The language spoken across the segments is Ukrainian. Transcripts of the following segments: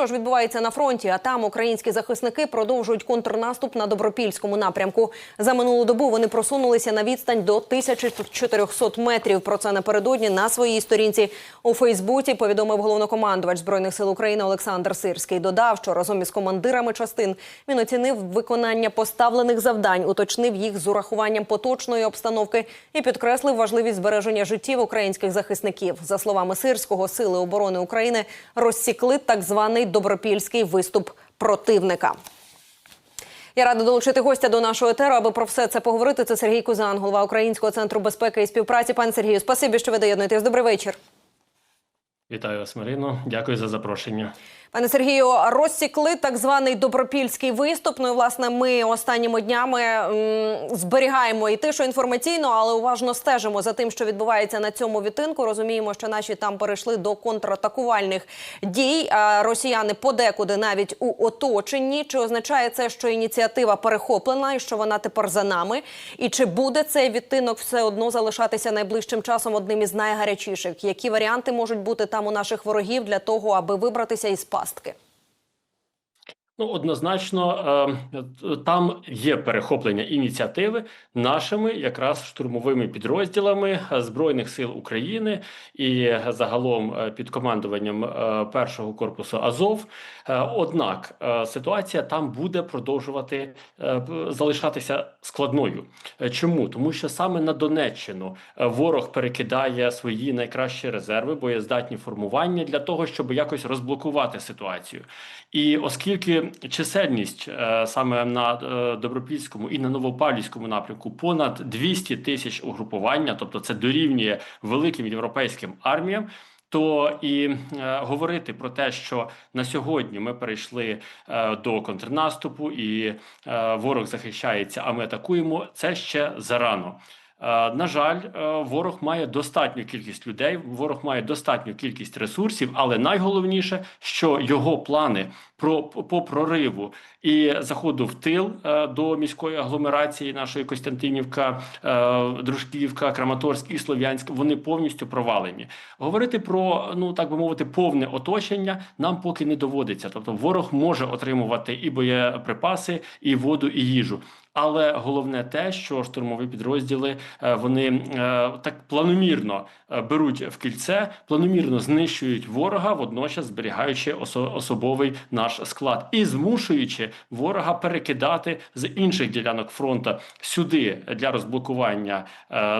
що ж відбувається на фронті? А там українські захисники продовжують контрнаступ на добропільському напрямку. За минулу добу вони просунулися на відстань до 1400 метрів. Про це напередодні на своїй сторінці у Фейсбуці повідомив головнокомандувач збройних сил України Олександр Сирський. Додав, що разом із командирами частин він оцінив виконання поставлених завдань, уточнив їх з урахуванням поточної обстановки і підкреслив важливість збереження життів українських захисників. За словами Сирського, сили оборони України розсікли так званий добропільський виступ противника. Я рада долучити гостя до нашого етеру, аби про все це поговорити. Це Сергій Кузан, голова Українського центру безпеки і співпраці. Пане Сергію, спасибі, що ви доєднуєтесь. Добрий вечір. Вітаю вас, Марино. Дякую за запрошення. Пане Сергію, розсікли так званий добропільський виступ. Ну і власне ми останніми днями м, зберігаємо і тишу інформаційно, але уважно стежимо за тим, що відбувається на цьому відтинку. Розуміємо, що наші там перейшли до контратакувальних дій. А росіяни подекуди навіть у оточенні. Чи означає це, що ініціатива перехоплена і що вона тепер за нами? І чи буде цей відтинок все одно залишатися найближчим часом одним із найгарячіших? Які варіанти можуть бути там у наших ворогів для того, аби вибратися із пастки? Ну, однозначно, е, там є перехоплення ініціативи нашими якраз штурмовими підрозділами е, Збройних сил України і загалом е, під командуванням першого корпусу Азов. Однак ситуація там буде продовжувати залишатися складною. Чому? Тому що саме на Донеччину ворог перекидає свої найкращі резерви, боєздатні формування для того, щоб якось розблокувати ситуацію. І оскільки чисельність е, саме на е, Добропільському і на Новопавлівському напрямку понад 200 тисяч угрупування, тобто це дорівнює великим європейським арміям. То і е, говорити про те, що на сьогодні ми перейшли е, до контрнаступу, і е, ворог захищається, а ми атакуємо, це ще зарано. Е, На жаль, е, ворог має достатню кількість людей, ворог має достатню кількість ресурсів, але найголовніше, що його плани про по прориву і заходу в тил е, до міської агломерації нашої Костянтинівка, Дружківка, Краматорськ і Слов'янськ, вони повністю провалені. Говорити про ну так би мовити, повне оточення нам поки не доводиться. Тобто, ворог може отримувати і боєприпаси, і воду, і їжу. Але головне те, що штурмові підрозділи е, вони е, так планомірно е, беруть в кільце, планомірно знищують ворога, водночас зберігаючи особовий наш склад і змушуючи ворога перекидати з інших ділянок фронту сюди для розблокування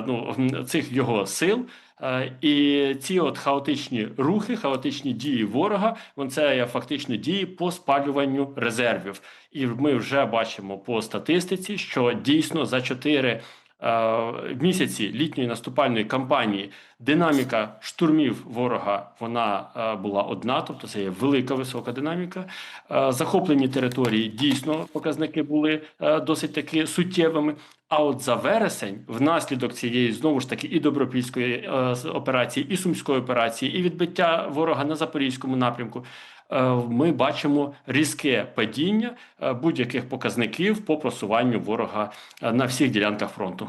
ну, цих його сил. Е, І ці от хаотичні рухи, хаотичні дії ворога, це фактично дії по спалюванню резервів. І ми вже бачимо по статистиці, що дійсно за 4 місяці літньої наступальної кампанії динаміка штурмів ворога вона е, була одна, тобто це є велика висока динаміка. Е, Захоплені території дійсно показники були е, досить таки суттєвими. А от за вересень, внаслідок цієї знову ж таки і добропільської е, операції, і сумської операції, і відбиття ворога на запорізькому напрямку, е, ми бачимо різке падіння е, будь-яких показників по просуванню ворога е, на всіх ділянках фронту.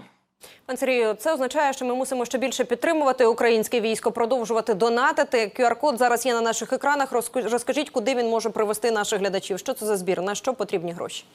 Пан Сергію, це означає, що ми мусимо ще більше підтримувати українське військо, продовжувати донатити. QR-код зараз є на наших екранах. Розкажіть, куди він може привести наших глядачів. Що це за збір? На що потрібні гроші?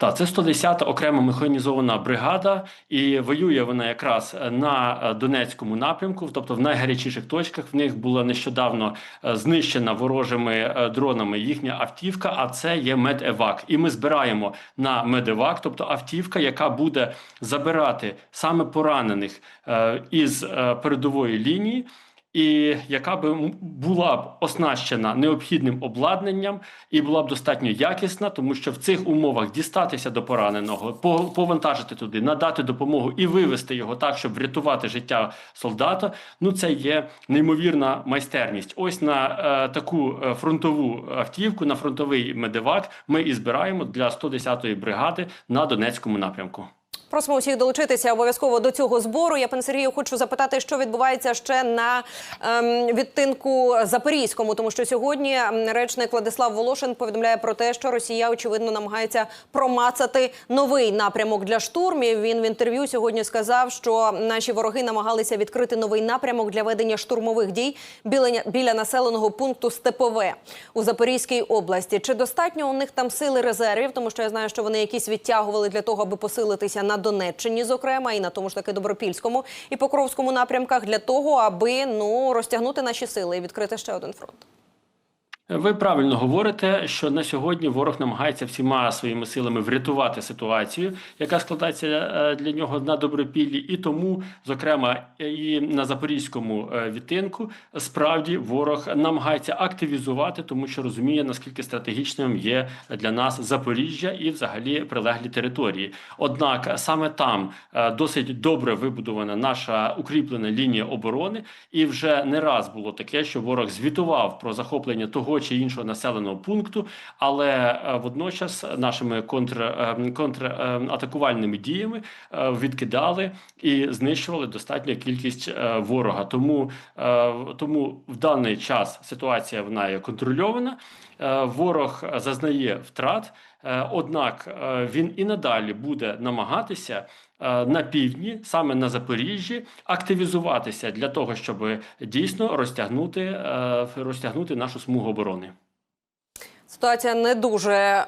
Так, це 110-та окрема механізована бригада, і воює вона якраз на е, Донецькому напрямку, тобто в найгарячіших точках. В них була нещодавно е, знищена ворожими е, дронами їхня автівка. А це є медевак. І ми збираємо на медевак, тобто автівка, яка буде забирати саме поранених е, із е, передової лінії. І яка би була б оснащена необхідним обладнанням і була б достатньо якісна, тому що в цих умовах дістатися до пораненого, повантажити туди, надати допомогу і вивести його так, щоб врятувати життя солдата. Ну це є неймовірна майстерність. Ось на е, таку е, фронтову автівку, на фронтовий медивак, ми і збираємо для 110-ї бригади на Донецькому напрямку. Просимо усіх долучитися обов'язково до цього збору. Я пане Сергію хочу запитати, що відбувається ще на ем, відтинку Запорізькому, тому що сьогодні ем, речник Владислав Волошин повідомляє про те, що Росія очевидно намагається промацати новий напрямок для штурмів. Він в інтерв'ю сьогодні сказав, що наші вороги намагалися відкрити новий напрямок для ведення штурмових дій біля, біля населеного пункту Степове у Запорізькій області. Чи достатньо у них там сили резервів? Тому що я знаю, що вони якісь відтягували для того, аби посилитися на Донеччині, зокрема, і на тому ж таки Добропільському і Покровському напрямках, для того, аби ну розтягнути наші сили і відкрити ще один фронт. Ви правильно говорите, що на сьогодні ворог намагається всіма своїми силами врятувати ситуацію, яка складається е, для нього на добропіллі, і тому, зокрема, і на запорізькому е, відтинку, справді ворог намагається активізувати, тому що розуміє наскільки стратегічним є для нас Запоріжжя і, взагалі, прилеглі території. Однак саме там е, досить добре вибудована наша укріплена лінія оборони, і вже не раз було таке, що ворог звітував про захоплення того чи іншого населеного пункту, але е, водночас нашими контр, е, контратакувальними діями е, відкидали і знищували достатню кількість ворога. Тому, тому в даний час ситуація вона є контрольована. Ворог зазнає втрат, однак е, він і надалі буде намагатися е, на півдні, саме на Запоріжжі, активізуватися для того, щоб дійсно розтягнути, е, розтягнути нашу смугу оборони. Ситуація не дуже е,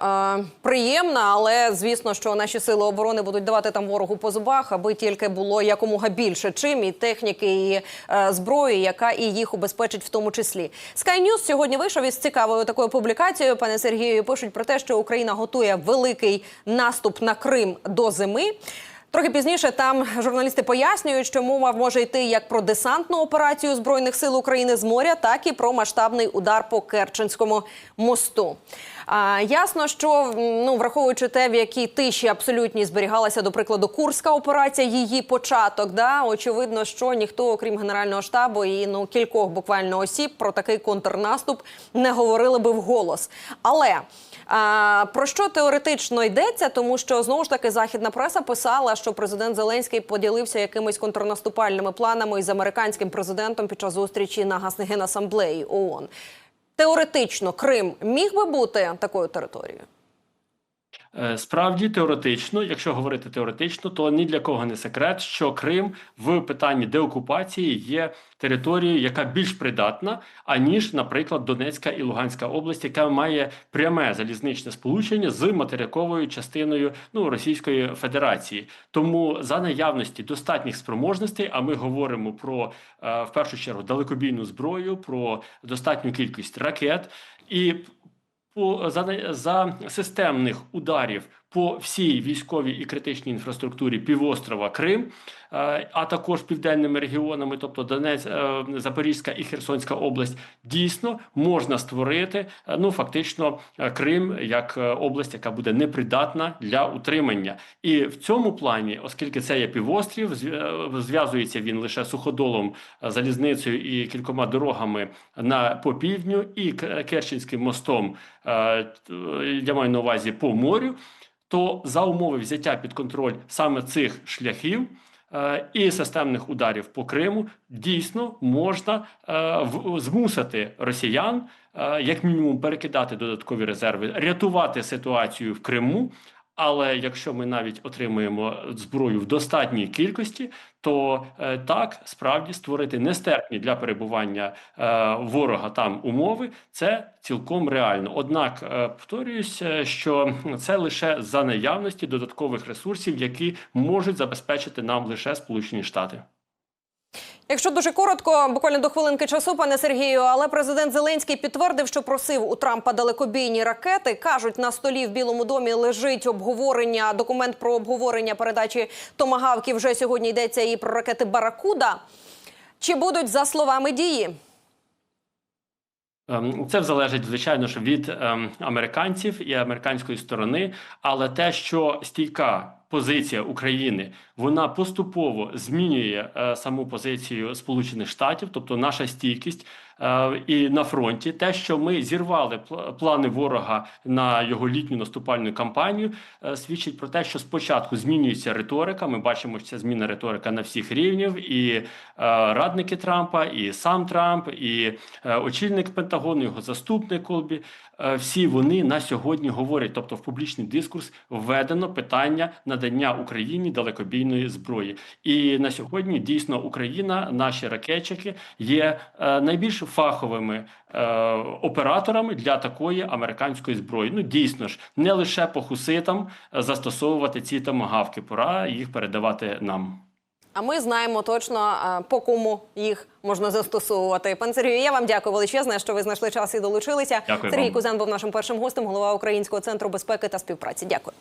приємна, але звісно, що наші сили оборони будуть давати там ворогу по зубах, аби тільки було якомога більше чим і техніки, і е, зброї, яка і їх убезпечить в тому числі. Sky News сьогодні вийшов із цікавою такою публікацією. Пане Сергію пишуть про те, що Україна готує великий наступ на Крим до зими. Трохи пізніше там журналісти пояснюють, що мова може йти як про десантну операцію збройних сил України з моря, так і про масштабний удар по Керченському мосту. А, ясно, що ну враховуючи те, в якій тиші абсолютній зберігалася, до прикладу, Курська операція, її початок, да очевидно, що ніхто, окрім генерального штабу і ну кількох буквально осіб, про такий контрнаступ не говорили би вголос. Але а, про що теоретично йдеться? Тому що знову ж таки західна преса писала, що президент Зеленський поділився якимись контрнаступальними планами із американським президентом під час зустрічі на Генасамблеї ООН. Теоретично Крим міг би бути такою територією. Е, Справді теоретично, якщо говорити теоретично, то ні для кого не секрет, що Крим в питанні деокупації є територією, яка більш придатна, аніж, наприклад, Донецька і Луганська область, яка має пряме залізничне сполучення з материковою частиною ну Російської Федерації. Тому за наявності достатніх спроможностей, а ми говоримо про е, в першу чергу далекобійну зброю, про достатню кількість ракет і за, за системних ударів по всій військовій і критичній інфраструктурі півострова Крим, е, а також південними регіонами, тобто Донець, е, Запорізька і Херсонська область, дійсно можна створити е, ну фактично Крим як область, яка буде непридатна для утримання. І в цьому плані, оскільки це є півострів, зв- зв'язується він лише суходолом, залізницею і кількома дорогами на по півдню, і Керченським мостом. Я маю на увазі по морю то за умови взяття під контроль саме цих шляхів е, і системних ударів по Криму дійсно можна е, в- змусити росіян, е, як мінімум, перекидати додаткові резерви, рятувати ситуацію в Криму. Але якщо ми навіть отримуємо зброю в достатній кількості, то е, так справді створити нестерпні для перебування е, ворога там умови це цілком реально. Однак е, повторююсь, е, що це лише за наявності додаткових ресурсів, які можуть забезпечити нам лише Сполучені Штати. Якщо дуже коротко, буквально до хвилинки часу, пане Сергію, але президент Зеленський підтвердив, що просив у Трампа далекобійні ракети. кажуть, на столі в Білому домі лежить обговорення, документ про обговорення передачі томагавків. Вже сьогодні йдеться і про ракети Баракуда. Чи будуть за словами дії? Ем, Це залежить, звичайно, ж від ем, американців і американської сторони, але те, що стійка позиція України вона поступово змінює е, саму позицію Сполучених Штатів, тобто наша стійкість е, і на фронті, те, що ми зірвали пл- плани ворога на його літню наступальну кампанію, е, свідчить про те, що спочатку змінюється риторика. Ми бачимо, що ця зміна риторика на всіх рівнів, і е, радники Трампа, і сам Трамп, і е, очільник Пентагону, його заступник Колбі. е, Всі вони на сьогодні говорять, тобто в публічний дискурс введено питання надання Україні далекобійної зброї. І на сьогодні дійсно Україна, наші ракетчики є е, найбільш фаховими е, операторами для такої американської зброї. Ну дійсно ж, не лише по хуситам е, застосовувати ці томагавки, пора їх передавати нам. А ми знаємо точно по кому їх можна застосовувати. Пан Сергію, я вам дякую величезне, що ви знайшли час і долучилися. Дякую Сергій вам. Кузен був нашим першим гостем, голова Українського центру безпеки та співпраці. Дякую.